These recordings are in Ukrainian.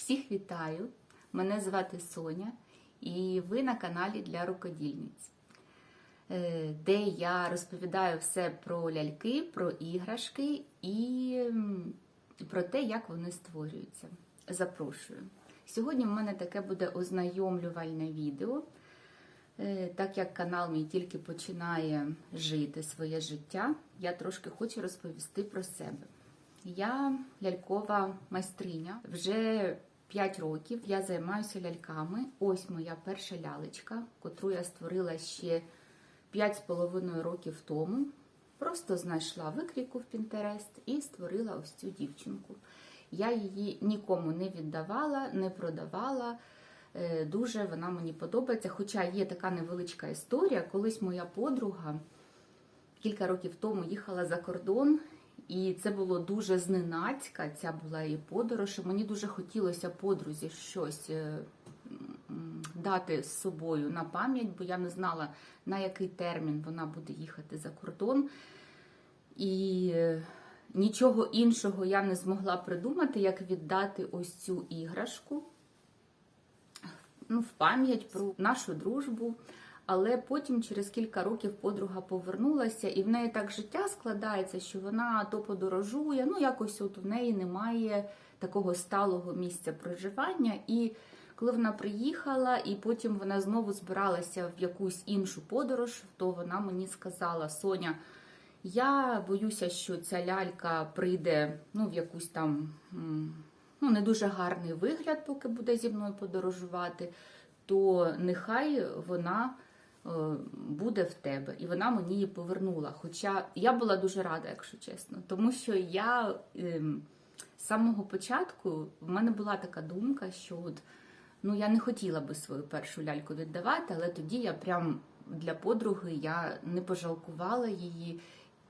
Всіх вітаю! Мене звати Соня, і ви на каналі для рукодільниць, е, де я розповідаю все про ляльки, про іграшки і про те, як вони створюються. Запрошую. Сьогодні в мене таке буде ознайомлювальне відео. Е, Так як канал мій тільки починає жити своє життя, я трошки хочу розповісти про себе. Я лялькова майстриня. Вже 5 років я займаюся ляльками. Ось моя перша лялечка, котру я створила ще 5,5 років тому. Просто знайшла викрійку в Pinterest і створила ось цю дівчинку. Я її нікому не віддавала, не продавала. Е, Дуже вона мені подобається. Хоча є така невеличка історія, колись моя подруга кілька років тому їхала за кордон, і це було дуже зненацька. Ця була її подорож. і Мені дуже хотілося подрузі щось е, дати з собою на пам'ять, бо я не знала, на який термін вона буде їхати за кордон. І е, нічого іншого я не змогла придумати, як віддати ось цю іграшку ну, в пам'ять про нашу дружбу. Але потім, через кілька років, подруга повернулася, і в неї так життя складається, що вона то подорожує, ну якось от в неї немає такого сталого місця проживання. І коли вона приїхала, і потім вона знову збиралася в якусь іншу подорож, то вона мені сказала: Соня, я боюся, що ця лялька прийде ну, в якусь там ну, не дуже гарний вигляд, поки буде зі мною подорожувати, то нехай вона буде в тебе. І вона мені її повернула. Хоча я була дуже рада, якщо чесно, тому що я ем, з самого початку в мене була така думка, що от, ну, я не хотіла би свою першу ляльку віддавати, але тоді я прям для подруги я не пожалкувала її.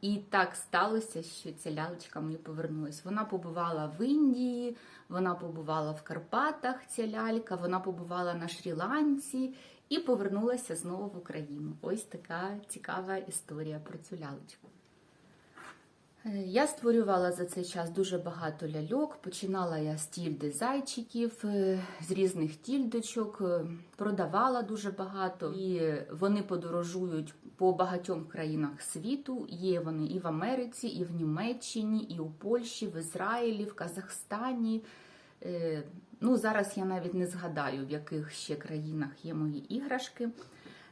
І так сталося, що ця лялечка мені повернулась. Вона побувала в Індії, вона побувала в Карпатах, ця лялька, вона побувала на Шрі-Ланці і повернулася знову в Україну. Ось така цікава історія про цю лялечку. Е, Я створювала за цей час дуже багато ляльок. Починала я з тільди зайчиків, е, з різних тільдочок, е, продавала дуже багато. І вони подорожують по багатьом країнах світу. Є вони і в Америці, і в Німеччині, і у Польщі, в Ізраїлі, в Казахстані. Е, Ну, зараз я навіть не згадаю, в яких ще країнах є мої іграшки.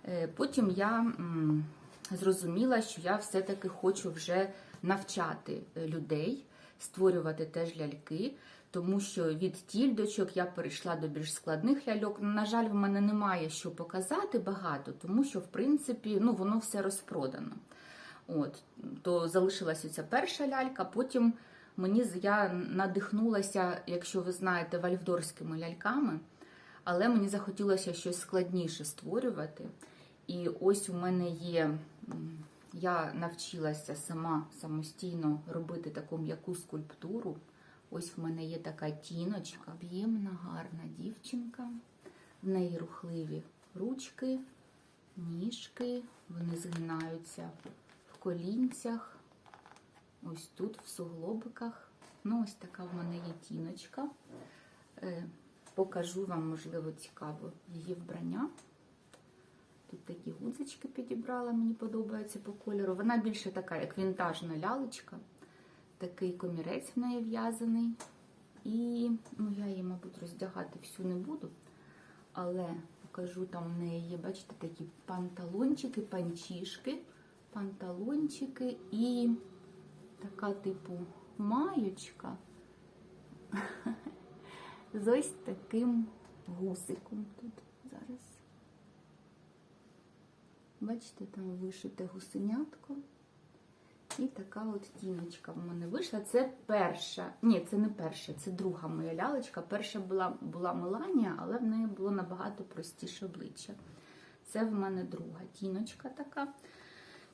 Е, Потім я зрозуміла, що я все-таки хочу вже навчати е, людей створювати теж ляльки, тому що від тільдочок я перейшла до більш складних ляльок. На жаль, в мене немає що показати багато, тому що, в принципі, ну, воно все розпродано. От, то залишилася ця перша лялька, потім мені я надихнулася, якщо ви знаєте, вальвдорськими ляльками, але мені захотілося щось складніше створювати. І ось у мене є, я навчилася сама самостійно робити таку м'яку скульптуру. Ось в мене є така тіночка, об'ємна, гарна дівчинка. В неї рухливі ручки, ніжки, вони згинаються в колінцях, ось тут, в суглобиках. Ну, ось така в мене є тіночка. Е, Покажу вам, можливо, цікаво її вбрання. Тут такі гудзички підібрала, мені подобається по кольору. Вона більше така, як вінтажна лялечка. Такий комірець в неї в'язаний. І ну, я її, мабуть, роздягати всю не буду. Але покажу, там в неї є, бачите, такі панталончики, панчішки, панталончики і така, типу, маючка з ось таким гусиком тут зараз. Бачите, там вишите гусенятко. І така от тіночка в мене вийшла. Це перша, ні, це не перша, це друга моя лялечка. Перша була, була Меланія, але в неї було набагато простіше обличчя. Це в мене друга тіночка така.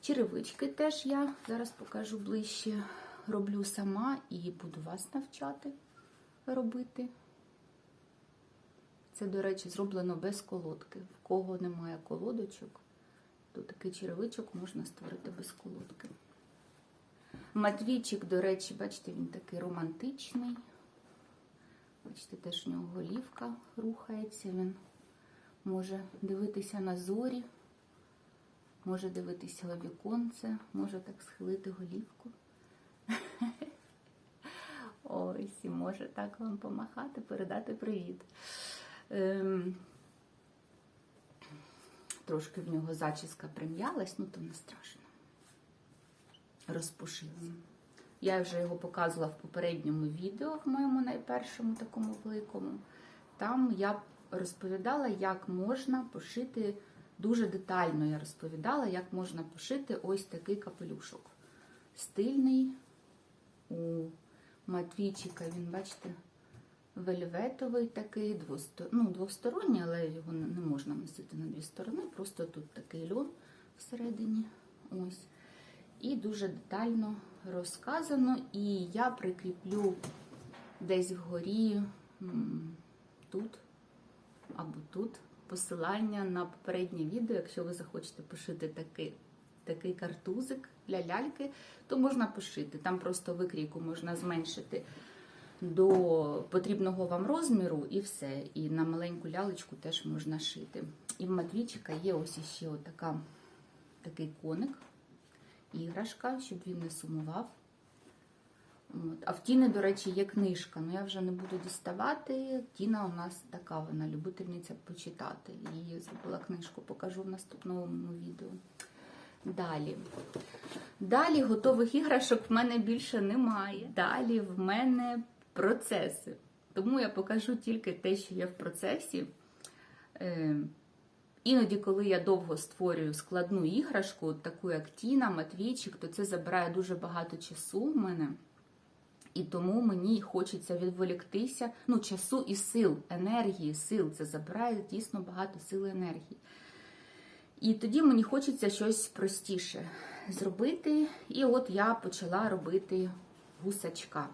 Черевички теж я зараз покажу ближче. Роблю сама і буду вас навчати робити. Це, до речі, зроблено без колодки. В кого немає колодочок, то такий черевичок можна створити без колодки. Матвійчик, до речі, бачите, він такий романтичний. Бачите, теж в нього голівка рухається. Він може дивитися на зорі, може дивитися у віконце, може так схилити голівку. Ось, і може так вам помахати, передати привіт. Ем, трошки в нього зачіска прим'ялась, ну то не страшно. Розпушився. Я вже його показувала в попередньому відео, в моєму найпершому такому великому. Там я розповідала, як можна пошити дуже детально. Я розповідала, як можна пошити ось такий капелюшок. Стильний у Матвійчика, він, бачите, вельветовий такий, двосто... ну, двосторонній, але його не можна носити на дві сторони. Просто тут такий льон всередині. Ось. І дуже детально розказано. І я прикріплю десь вгорі, тут або тут, посилання на попереднє відео. Якщо ви захочете пошити такий, такий картузик для ляльки, то можна пошити. Там просто викрійку можна зменшити до потрібного вам розміру і все. І на маленьку лялечку теж можна шити. І в Матвійчика є ось іще отака, такий коник, іграшка, щоб він не сумував. От. А в Тіни, до речі, є книжка, але я вже не буду діставати. Тіна у нас така, вона любительниця почитати. Її зробила книжку, покажу в наступному відео. Далі. Далі готових іграшок в мене більше немає. Далі в мене процеси. Тому я покажу тільки те, що є в процесі. Е, Іноді, коли я довго створюю складну іграшку, таку як Тіна, Матвійчик, то це забирає дуже багато часу в мене. І тому мені хочеться відволіктися, ну, часу і сил, енергії, сил. Це забирає дійсно багато сил і енергії. І тоді мені хочеться щось простіше зробити. І от я почала робити гусачка.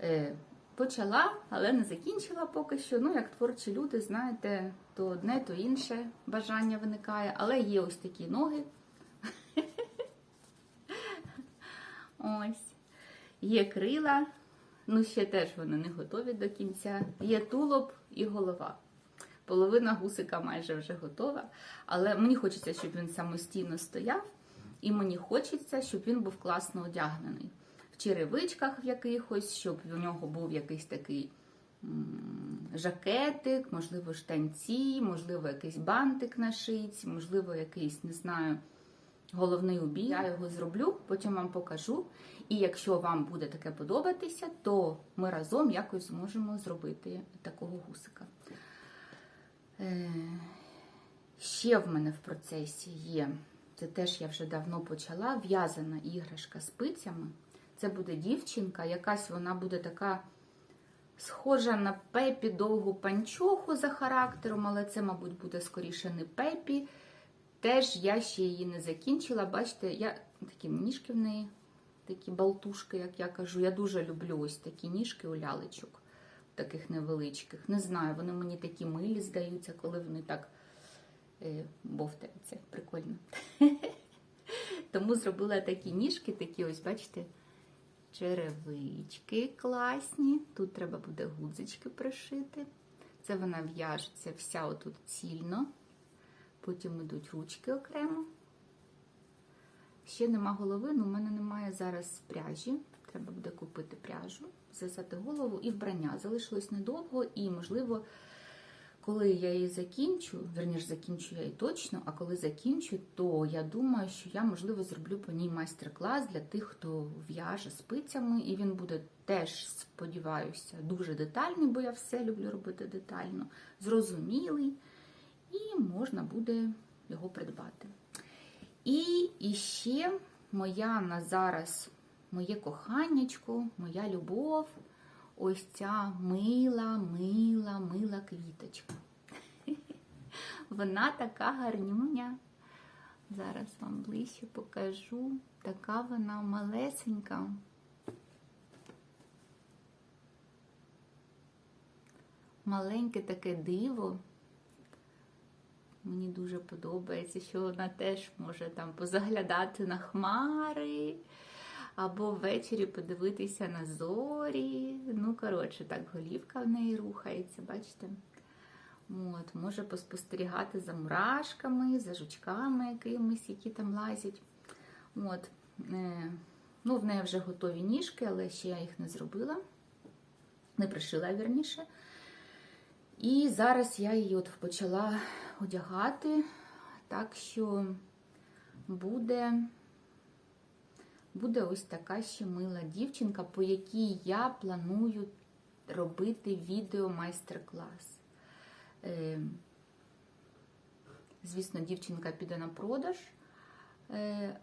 Е, Почала, але не закінчила поки що. Ну, як творчі люди, знаєте, то одне, то інше бажання виникає. Але є ось такі ноги. Ось. Є крила, ну ще теж вони не готові до кінця. Є тулуб і голова. Половина гусика майже вже готова. Але мені хочеться, щоб він самостійно стояв, і мені хочеться, щоб він був класно одягнений. В черевичках в якихось, щоб у нього був якийсь такий жакетик, можливо, штанці, можливо, якийсь бантик на шиці, можливо, якийсь, не знаю, головний убій. Я його зроблю, потім вам покажу. І якщо вам буде таке подобатися, то ми разом якось зможемо зробити такого гусика. Е, Ще в мене в процесі є, це теж я вже давно почала, в'язана іграшка спицями. Це буде дівчинка, якась вона буде така схожа на пепі довгу панчоху за характером, але це, мабуть, буде скоріше не пепі. Теж я ще її не закінчила. Бачите, я такі ніжки в неї, такі балтушки, як я кажу. Я дуже люблю ось такі ніжки у лялечок, таких невеличких. Не знаю, вони мені такі милі здаються, коли вони так е, бовтаються. Прикольно. Тому зробила такі ніжки, такі ось, бачите, черевички класні. Тут треба буде гудзички пришити. Це вона в'яжеться вся отут цільно. Потім йдуть ручки окремо. Ще нема голови, але в мене немає зараз пряжі. Треба буде купити пряжу, зв'язати голову і вбрання. Залишилось недовго, і, можливо, коли я її закінчу, верніше закінчу я її точно, а коли закінчу, то я думаю, що я, можливо, зроблю по ній майстер-клас для тих, хто в'яже спицями, і він буде теж, сподіваюся, дуже детальний, бо я все люблю робити детально, зрозумілий, і можна буде його придбати. І іще моя на зараз, моє коханнячко, моя любов, ось ця мила, мила, мила квіточка. Вона така гарнюня. Зараз вам ближче покажу. Така вона малесенька. Маленьке таке диво. Мені дуже подобається, що вона теж може там позаглядати на хмари, або ввечері подивитися на зорі. Ну, коротше, так голівка в неї рухається, бачите? От, може поспостерігати за мурашками, за жучками якимись, які там лазять. От, е, ну, в неї вже готові ніжки, але ще я їх не зробила, не пришила вірніше. І зараз я її от почала одягати, так що буде, буде ось така ще мила дівчинка, по якій я планую робити відео майстер-клас. Е, Звісно, дівчинка піде на продаж. Е,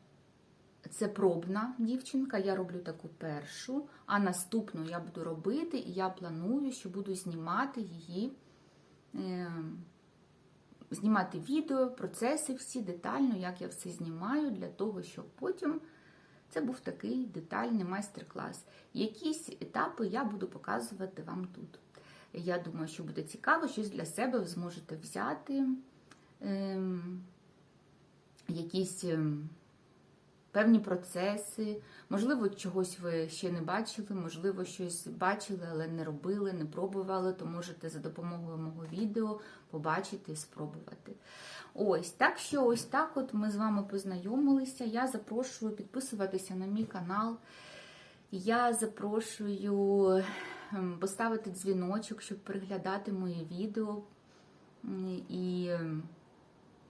Це пробна дівчинка, я роблю таку першу, а наступну я буду робити, і я планую, що буду знімати її, е, знімати відео, процеси всі детально, як я все знімаю, для того, щоб потім це був такий детальний майстер-клас. Якісь етапи я буду показувати вам тут. Я думаю, що буде цікаво, щось для себе ви зможете взяти. Ем, якісь ем, певні процеси, можливо, чогось ви ще не бачили, можливо, щось бачили, але не робили, не пробували, то можете за допомогою мого відео побачити і спробувати. Ось, так що ось так от ми з вами познайомилися. Я запрошую підписуватися на мій канал. Я запрошую ем, поставити дзвіночок, щоб переглядати мої відео. І ем,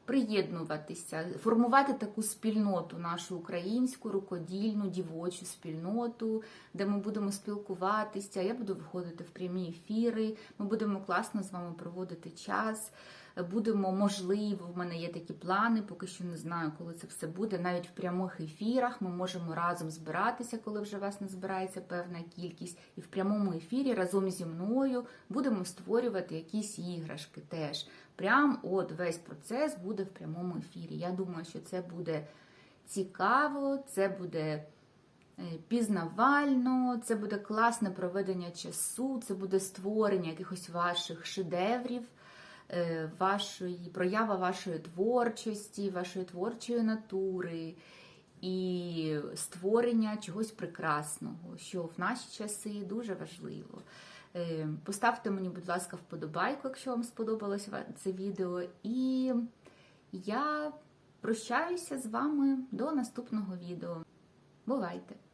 приєднуватися, формувати таку спільноту, нашу українську, рукодільну, дівочу спільноту, де ми будемо спілкуватися. Я буду виходити в прямі ефіри. Ми будемо класно з вами проводити час. Будемо, можливо, в мене є такі плани, поки що не знаю, коли це все буде. Навіть в прямих ефірах ми можемо разом збиратися, коли вже вас не збирається певна кількість, і в прямому ефірі разом зі мною будемо створювати якісь іграшки теж. Прям от весь процес буде в прямому ефірі. Я думаю, що це буде цікаво, це буде е, пізнавально, це буде класне проведення часу, це буде створення якихось ваших шедеврів, вашої, проява вашої творчості, вашої творчої натури. І створення чогось прекрасного, що в наші часи дуже важливо. Е, Поставте мені, будь ласка, вподобайку, якщо вам сподобалось це відео. І я прощаюся з вами до наступного відео. Бувайте!